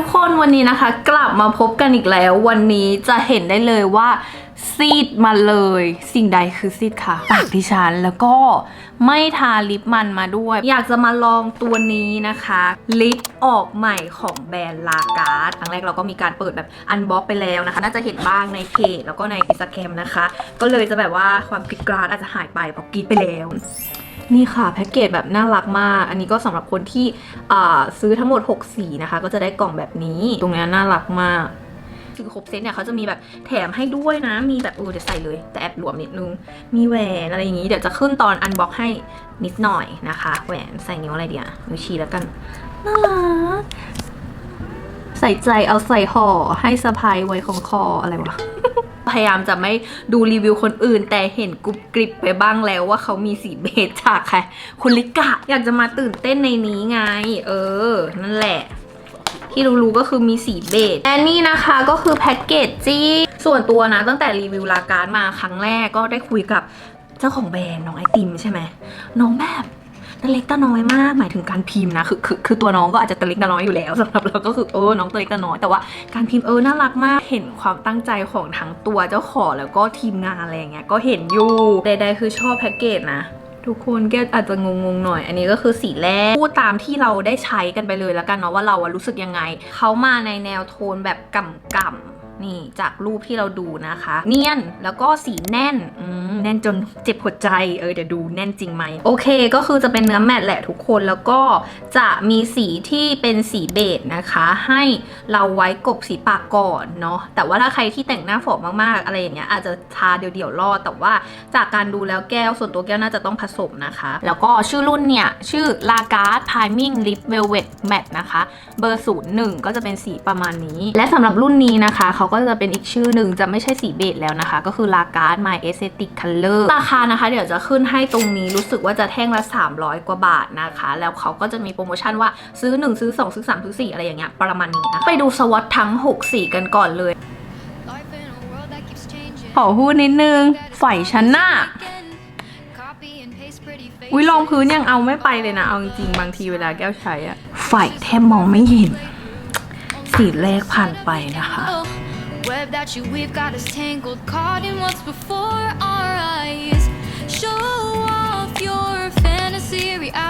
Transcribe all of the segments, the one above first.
ทุกคนวันนี้นะคะ กลับมาพบกันอีกแล้ว วันนี้จะเห็นได้เลยว่า ซีดมาเลย สิ่งใดคือซีดค่ะปากดิฉันแล้วก็ไม่ทาลิปมันมาด้วย อยากจะมาลองตัวนี้นะคะ ลิปออกใหม่ของแบรนด์ลาการ์ดครั้งแรกเราก็มีการเปิดแบบอันบ็อกไปแล้วนะคะ น่าจะเห็นบ้างในเพจแล้วก็ในอินสตาแกรมนะคะ ก็เลยจะแบบว่าความกริดกราดอาจจะหายไปเพราะกรีดไปแล้ว นี่ค่ะแพ็กเกจแบบน่ารักมาก อันนี้ก็สำหรับคนที่ซื้อทั้งหมด 6 สีนะคะ ก็จะได้กล่องแบบนี้ ตรงนี้น่ารักมากคือครบเซตเนี่ยเขาจะมีแบบแถมให้ด้วยนะ มีแบบเออเดี๋ยวใส่เลย แต่แอบหลวมนิดนึง มีแหวนอะไรอย่างงี้ เดี๋ยวจะขึ้นตอนอันบ็อกให้นิดหน่อยนะคะ แหวนใส่นิ้วอะไรเดียวนิ้วชี้แล้วกันน่ารัก ใส่ใจเอาใส่ห่อให้สะพายไว้ของคออะไรวะ พยายามจะไม่ดูรีวิวคนอื่น แต่เห็นกรุบกริบไปบ้างแล้วว่าเขามีสีเบจจากใครคุณลิกะอยากจะมาตื่นเต้นในนี้ไง เออ นั่นแหละที่รู้ๆก็คือมีสีเบจและนี่นะคะก็คือแพ็กเกจจี้ส่วนตัวนะตั้งแต่รีวิวลาการดมาครั้งแรกก็ได้คุยกับเจ้าของแบรนด์น้องไอติมใช่ไหมน้องแบบ ตะเล็กตะน้อยมากหมายถึงการพิมพ์นะคือคือคือตัวน้องก็อาจจะตะเล็กตะน้อยอยู่แล้วสำหรับเราก็คือเออน้องตะเล็กตะน้อยแต่ว่าการพิมพ์เออน่ารักมากเห็นความตั้งใจของทั้งตัวเจ้าของแล้วก็ทีมงานอะไรเงี้ยก็เห็นอยู่ใดๆคือชอบแพ็กเกจนะทุกคนแกอาจจะงงๆหน่อย อันนี้ก็คือสีแรกพูดตามที่เราได้ใช้กันไปเลยแล้วกันเนาะว่าเราอะรู้สึกยังไง เขามาในแนวโทนแบบกำๆ นี่จากรูปที่เราดูนะคะ เนียนแล้วก็สีแน่นแน่นจนเจ็บหัวใจเออเดี๋ยวดูแน่นจริงไหมโอเคก็คือจะเป็นเนื้อแมตต์แหละทุกคนแล้วก็จะมีสีที่เป็นสีเบจนะคะ ให้เราไว้กบสีปากก่อนเนาะแต่ว่าถ้าใครที่แต่งหน้าฝอมากๆ อะไรอย่างเงี้ยอาจจะทาเดี่ยวๆรอดแต่ว่าจากการดูแล้วแก้วส่วนตัวแก้วน่าจะต้องผสมนะคะ แล้วก็ชื่อรุ่นเนี่ย ชื่อ l a g a r d Priming Lip Velvet Matte นะคะ เบอร์ 01 ก็จะเป็นสีประมาณนี้ และสำหรับรุ่นนี้นะคะเขาก็จะเป็นอีกชื่อหนึ่งจะไม่ใช่สีเบจแล้วนะคะ ก็คือ l a g a r d My Aesthetic Color ราคานะคะ เดี๋ยวจะขึ้นให้ตรงนี้รู้สึกว่าจะแท่งละ 300 กว่าบาทนะคะ แล้วเขาก็จะมีโปรโมชั่นว่าซื้อ 1 ซื้อ 2 ซื้อ 3 ซื้อ 4 อะไรอย่างเงี้ยประมาณนี้นะไปดูสวอตทั้ง 6 สีกันก่อนเลยขอพูดนิดนึงไฝชั้นหน้าอุ้ยรองพื้นยังเอาไม่ไปเลยนะ เอาจริงบางทีเวลาแก้วใช้อะไฟแทบมองไม่เห็น สีแรกผ่านไปนะคะ Web that you weave got us tangled, caught in what's before our eyes. Show off your fantasy reality.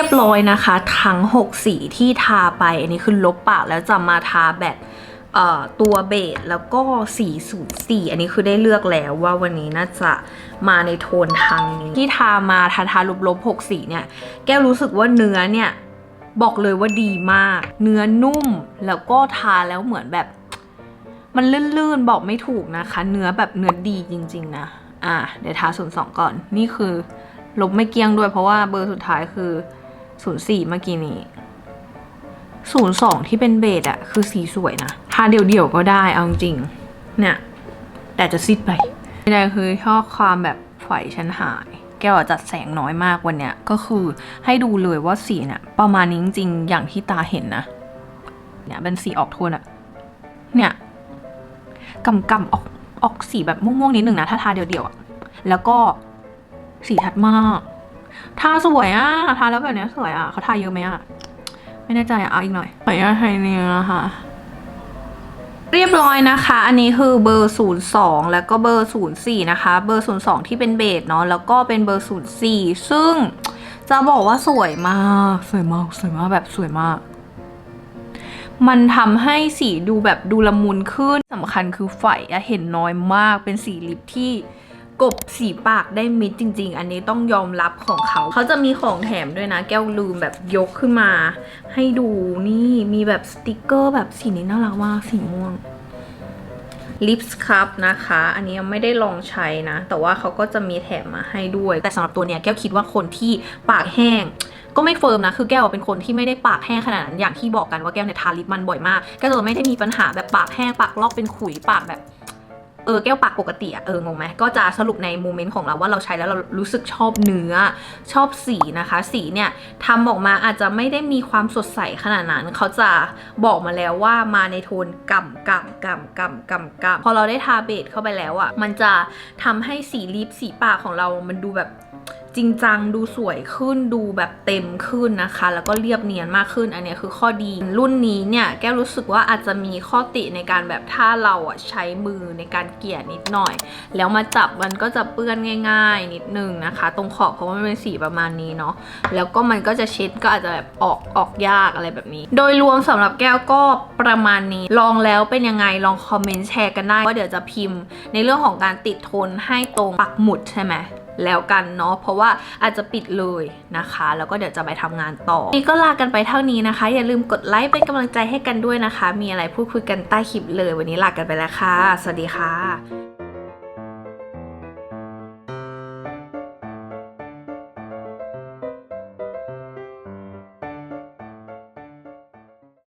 รียบร้อยนะคะ ทั้ง 6 สีที่ทาไป อันนี้คือลบปากแล้วจะมาทาแบบตัวเบสแล้วก็สีสูตรสีอันนี้คือได้เลือกแล้วว่าวันนี้น่าจะมาในโทนทางนี้ ที่ทามาทาทาลบลบหกสีเนี่ย แก้วรู้สึกว่าเนื้อเนี่ย บอกเลยว่าดีมาก เนื้อนุ่มแล้วก็ทาแล้วเหมือนแบบ มันลื่นๆ บอกไม่ถูกนะคะ เนื้อแบบเนื้อดีจริง ๆ นะ อะเดี๋ยวทาศูนสองก่อน นี่คือลบไม่เกี้ยงด้วยเพราะว่าเบอร์สุดท้ายคือ ศูนย์สี่เมื่อกี้นี้ศูนย์สองที่เป็นเบสอะคือสีสวยนะทาเดี่ยวๆก็ได้เอาจริง เนี่ย แต่จะซิดไปไม่ได้คือชอบความแบบไฝชั้นหาย แก้วจัดแสงน้อยมากวันเนี้ย ก็คือให้ดูเลยว่าสีเนี่ยประมาณนี้จริงๆ อย่างที่ตาเห็นนะ เนี่ยเป็นสีออกโทนอะเนี่ยกำกำออกออกสีแบบม่วงๆนิดหนึ่งนะ ถ้าทาเดียวๆอะแล้วก็สีชัดมาก ทาสวยอะทาแล้วแบบเนี้ยสวยอะเขาทาเยอะไหมอะไม่แน่ใจอะเอาอีกหน่อยขออนุญาตไทยเนื้อค่ะ เรียบร้อยนะคะ อันนี้คือเบอร์ 02 แล้วก็เบอร์ 04 นะคะ เบอร์ 02 ที่เป็นเบสเนาะแล้วก็เป็นเบอร์ 04 ซึ่งจะบอกว่าสวยมากสวยมากสวยมากแบบสวยมาก มันทำให้สีดูแบบดูละมุนขึ้นสำคัญคือไฝอะเห็นน้อยมากเป็นสีลิปที่ กบสีปากได้มิดจริง ๆ อันนี้ต้องยอมรับของเขา เขาจะมีของแถมด้วยนะ แก้วลืมแบบยกขึ้นมา ให้ดูนี่มีแบบสติกเกอร์แบบสีนี้น่ารักมากสีม่วงลิปสครับนะคะ อันนี้ยังไม่ได้ลองใช้นะ แต่ว่าเขาก็จะมีแถมมาให้ด้วย แต่สำหรับตัวเนี้ยแก้วคิดว่าคนที่ปากแห้ง ก็ไม่เฟิร์มนะ คือแก้วเป็นคนที่ไม่ได้ปากแห้งขนาดนั้น อย่างที่บอกกันว่าแก้วเนี่ยทาลิปมันบ่อยมากแก้วจะไม่ได้มีปัญหาแบบปากแห้งปากลอกเป็นขุยปากแบบ เออแก้วปากปกติอะเอองงไหมก็จะสรุปในโมเมนต์ของเราว่าเราใช้แล้วเรารู้สึกชอบเนื้อชอบสีนะคะ สีเนี่ยทำออกมาอาจจะไม่ได้มีความสดใสขนาดนั้น เขาจะบอกมาแล้วว่ามาในโทนกำกำกำกำกำกำพอเราได้ทาเบสเข้าไปแล้วอะ่ะมันจะทำให้สีลิปสีปากของเรามันดูแบบ จริงจังดูสวยขึ้นดูแบบเต็มขึ้นนะคะ แล้วก็เรียบเนียนมากขึ้นอันนี้คือข้อดีรุ่นนี้เนี่ยแก้วรู้สึกว่าอาจจะมีข้อติในการแบบถ้าเราอะใช้มือในการเกลี่ยนิดหน่อย แล้วมาจับมันก็จะเปื้อนง่าย ๆ นิดนึงนะคะ ตรงขอบเพราะว่ามันเป็นสีประมาณนี้เนาะแล้วก็มันก็จะเช็ดก็อาจจะแบบออกออกยากอะไรแบบนี้ โดยรวมสำหรับแก้วก็ประมาณนี้ ลองแล้วเป็นยังไงลองคอมเมนต์แชร์กันได้ว่าเดี๋ยวจะพิมพ์ ในเรื่องของการติดทนให้ตรงปักหมุดใช่ไหม แล้วกันเนาะเพราะว่าอาจจะปิดเลยนะคะ แล้วก็เดี๋ยวจะไปทำงานต่อ นี่ก็ลากันไปเท่านี้นะคะ อย่าลืมกดไลค์เป็นกำลังใจให้กันด้วยนะคะ มีอะไรพูดคุยกันใต้คลิปเลย วันนี้ลากันไปแล้วค่ะ สวัสดีค่ะ